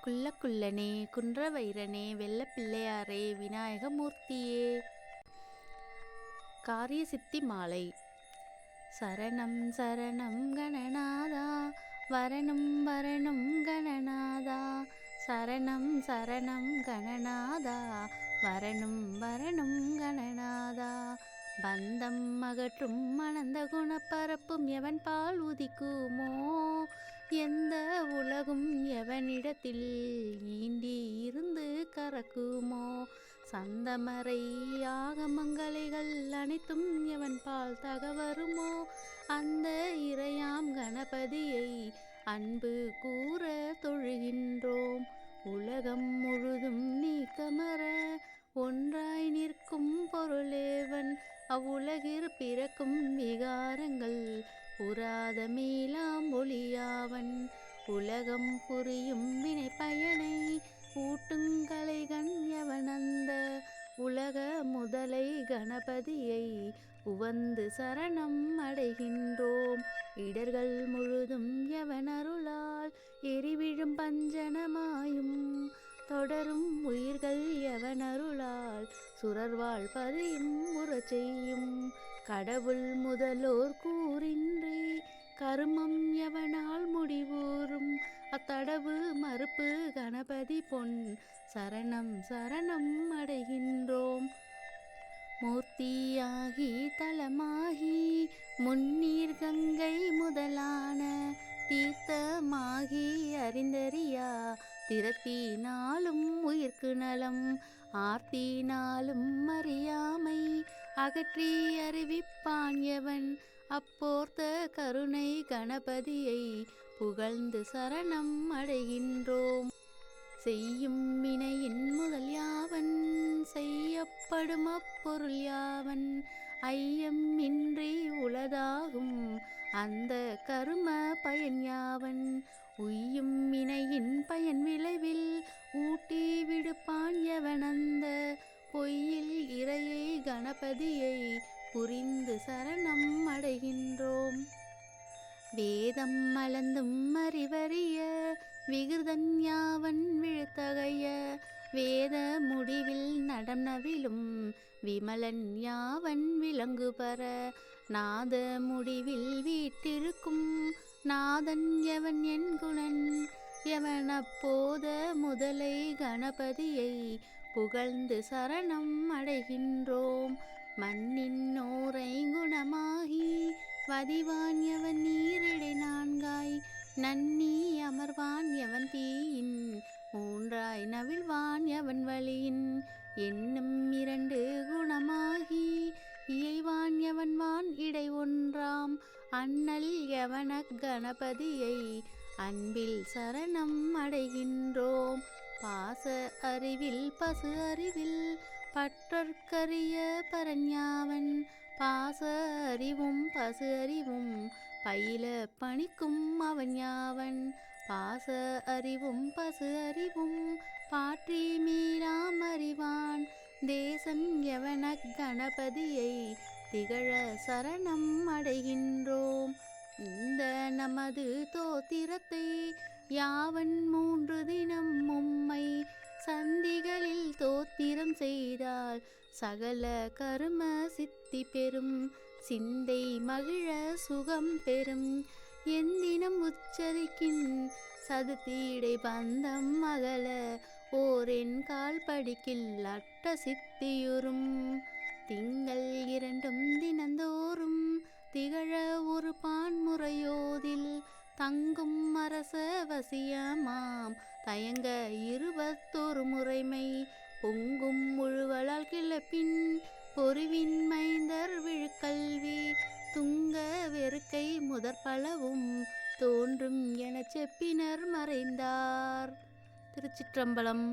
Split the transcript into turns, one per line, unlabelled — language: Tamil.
குள்ள குள்ளனே குன்ற வைரனே வெள்ள பிள்ளையாரே விநாயகமூர்த்தியே. காரிய சித்தி மாலை. சரணம் சரணம் கணநாதா வரணும் வரணும் கணநாதா. சரணம் சரணம் கணநாதா வரணும் வரணும் கணநாதா. பந்தம் அகற்றும் மணந்த குணப்பரப்பும் எவன் பால் உதிக்குமோ எந்த உலகும் எவனிடத்தில் ஈண்டி இருந்து கறக்குமோ? சந்தமறை ஆகமங்களைகள் அனைத்தும் எவன் பால் தகவருமோ அந்த இறையாம் கணபதியை அன்பு கூற தொழுகின்றோம். உலகம் முழுதும் நீக்கமர ஒன்றாய் நிற்கும் பொருளேவன். அவ்வுலகிற் பிறக்கும் விகாரங்கள் உராத மேலாம் ஒளியாவன் உலகம் புரியும் வினை பயனை ஊட்டுங்களைகண் கண்யவனந்த உலக முதலை கணபதியை உவந்து சரணம் அடைகின்றோம். இடர்கள் முழுதும் எவனருளால் எரிவிழும் பஞ்சனமாயும் தொடரும் உயிர்கள் எவன் அருளால் சுரர்வாழ் பதியும் முறை செய்யும். கடவுள் முதலோர் கூறின் கருமம் எவனால் முடிவூறும்? அத்தடவு மறுப்பு கணபதி பொன். சரணம் சரணம் அடைகின்றோம். மூர்த்தியாகி தலமாகி முன்னீர் கங்கை முதலான தீர்த்தமாகி அறிந்தறியா? திறத்தினாலும் உயிர்க்கு நலம் ஆர்த்தினாலும் அறியாமை. அகற்றி அறிவிப்பான் எவன்? அப்போர்த்த கருணை கணபதியை புகழ்ந்து சரணம் அடைகின்றோம். செய்யும் வினையின் முதல் யாவன் செய்யப்படும் அப்பொருள் யாவன். ஐயம் இன்றி உளதாகும் அந்த கரும பயன் யாவன். உய்யும் வினையின் பயன் விளைவில் ஊட்டி விடுப்பான் எவனந்த பொய்யில் இறையை கணபதியை புரிந்து சரணம் அடைகின்றோம். வேதம் மலந்தும் அறிவறிய விகிருதன் யாவன் விழுத்தகைய வேத முடிவில் நடம் நவிலும் விமலன் யாவன் விலங்கு பெற நாத முடிவில் வீட்டிருக்கும் நாதன் எவன் என் குணன் எவன் அப்போத முதலை கணபதியை புகழ்ந்து சரணம் அடைகின்றோம். மண்ணின் நோரை குணமாகி வதிவான் எவன் நீரிடை நான்காய் நன்னி அமர்வான் எவன் தீயின் மூன்றாய் நவிழ்வான் எவன் வழியின் என்னும் இரண்டு குணமாகி இயைவான் எவன்வான் இடை ஒன்றாம் அண்ணல் எவன கணபதியை அன்பில் சரணம் அடைகின்றோம். பாச அறிவில் பசு அறிவில் பற்றற்கரிய பரஞ்ஞாவன் பாச அறிவும் பசு அறிவும் பயில பணிக்கும் அவன் யாவன். பாச அறிவும் பசு அறிவும் பாற்றி மீறாம் அறிவான். தேசன் எவன கணபதியை திகழ சரணம் அடைகின்றோம். இந்த நமது தோத்திரத்தை யாவன் மூன்று தினம் உம்மை சந்திகளில் தோத்திரம் செய்தால் சகல கரும சித்தி பெறும். சிந்தை மகிழ சுகம் பெறும். எந்தினம் உச்சரிக்கின் சதுத்தீடை பந்தம் அகல. ஓரென் கால் படிக்கில் அட்ட சித்தியுறும். திங்கள் இரண்டும் தினந்தோறும் திகழ ஒரு பான்முறையோதில் தங்கும் அரச வசியமாம். தயங்க இருபத்தொரு முறைமை பொங்கும் முழுவலால் கிளப்பின் பொறிவின் மைந்தர் விழுக்கல்வி துங்க வெறுக்கை முதற் பலவும் தோன்றும் எனச் செப்பினர் மறைந்தார். திருச்சிற்றம்பலம்